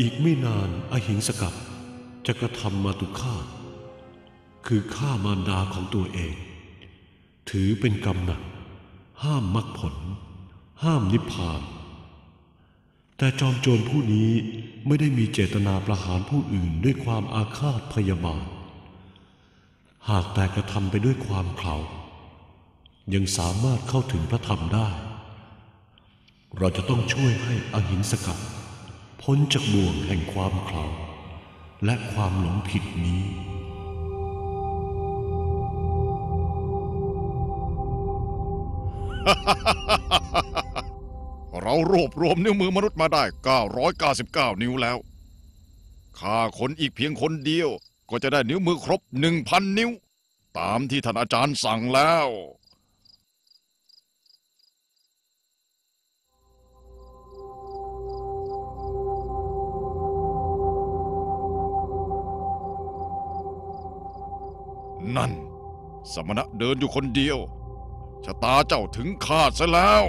อีกไม่นานอหิงสกัดจะกระทำมาตุฆาตคือฆ่ามารดาของตัวเอง ถือเป็นกรรมหนัก ห้ามมรรคผล ห้ามนิพพาน แต่จอมโจรผู้นี้ไม่ได้มีเจตนาประหารผู้อื่นด้วยความอาฆาตพยาบาท หากแต่กระทำไปด้วยความเขลายังสามารถเข้าถึงพระธรรมได้ เราจะต้องช่วยให้อหิงสกัด พ้นจากบ่วงแห่งความเขลาและความหลงผิดนี้ เรารวบรวมนิ้วมือมนุษย์มาได้ 999 นิ้วแล้วฆ่าคนอีกเพียงคนเดียว ก็จะได้นิ้วมือครบ 1,000 นิ้ว ตามที่ท่านอาจารย์สั่งแล้ว นั่น สมณะเดินอยู่คนเดียวชะตาเจ้าถึงคาดซะแล้ว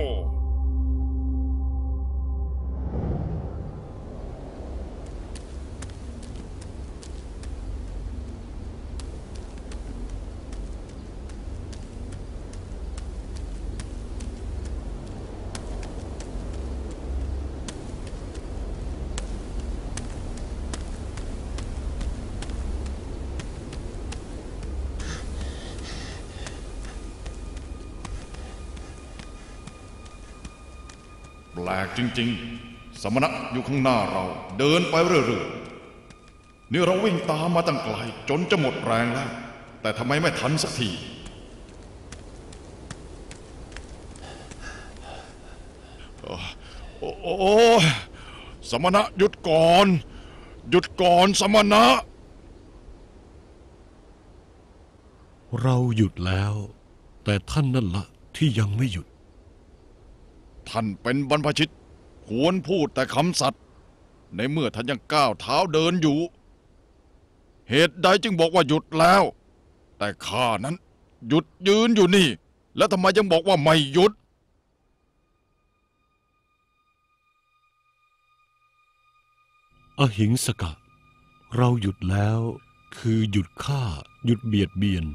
แปลกจริง ๆ สมณะอยู่ข้างหน้าเราเดินไปเรื่อยๆนี่เราวิ่งตามมาตั้งไกลจนจะหมดแรงแล้ว แต่ทำไมไม่ทันสักทีโอ้โอสมณะหยุดก่อน หยุดก่อนสมณะ เราหยุดแล้ว แต่ท่านนั่นละที่ยังไม่หยุด ท่านเป็นบรรพชิต ควรพูดแต่คำสัตย์ในเมื่อท่านยังก้าวเท้าเดินอยู่ เหตุใดจึงบอกว่าหยุดแล้ว แต่ข้านั้น หยุดยืนอยู่นี่ แล้วทำไมยังบอกว่าไม่หยุดอหิงสกะ เราหยุดแล้ว คือหยุดฆ่า หยุดเบียดเบียน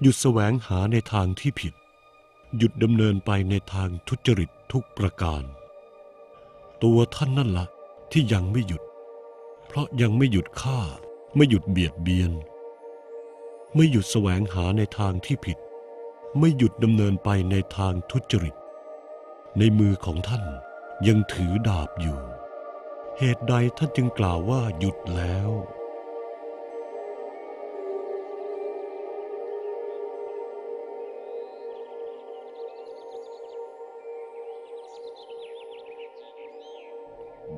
หยุดแสวงหาในทางที่ผิด หยุดดำเนินไปในทางทุจริตทุกประการ ตัวท่านนั่นละที่ยังไม่หยุด เพราะยังไม่หยุดฆ่า ไม่หยุดเบียดเบียน ไม่หยุดแสวงหาในทางที่ผิด ไม่หยุดดำเนินไปในทางทุจริต ในมือของท่านยังถือดาบอยู่ เหตุใดท่านจึงกล่าวว่าหยุดแล้ว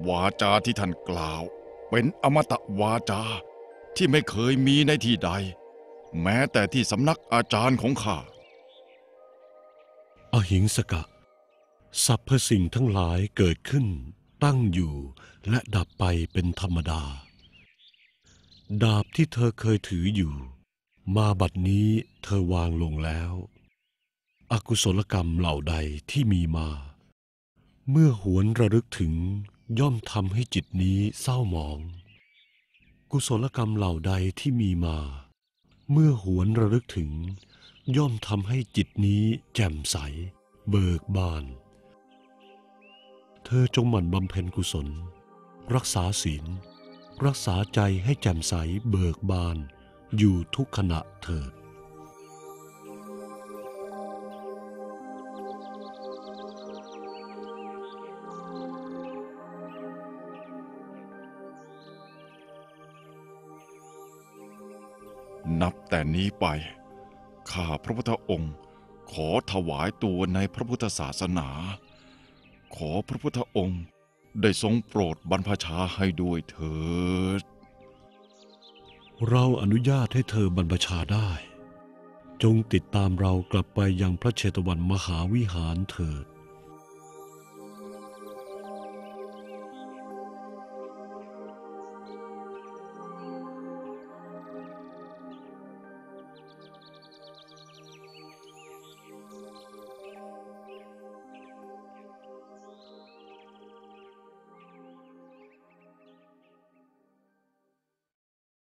วาจาที่ท่านกล่าว เป็นอมตะวาจาที่ไม่เคยมีในที่ใด แม้แต่ที่สำนักอาจารย์ของข้าอหิงสกะสรรพสิ่งทั้งหลายเกิดขึ้น ตั้งอยู่และดับไปเป็นธรรมดา ดาบที่เธอเคยถืออยู่ มาบัดนี้เธอวางลงแล้วอกุศลกรรมเหล่าใดที่มีมา เมื่อหวนระลึกถึง ย่อมทำให้จิตนี้เศร้าหมอง กุศลกรรมเหล่าใดที่มีมา เมื่อหวนระลึกถึง ย่อมทำให้จิตนี้แจ่มใส เบิกบาน เธอจงหมั่นบำเพ็ญกุศล รักษาศีล รักษาใจให้แจ่มใสเบิกบาน อยู่ทุกขณะเถิด นับแต่นี้ไป ข้าพระพุทธองค์ขอถวายตัวในพระพุทธศาสนา ขอพระพุทธองค์ได้ทรงโปรดบรรพชาให้ด้วยเถิด เราอนุญาตให้เธอบรรพชาได้ จงติดตามเรากลับไปยังพระเชตวันมหาวิหารเถิด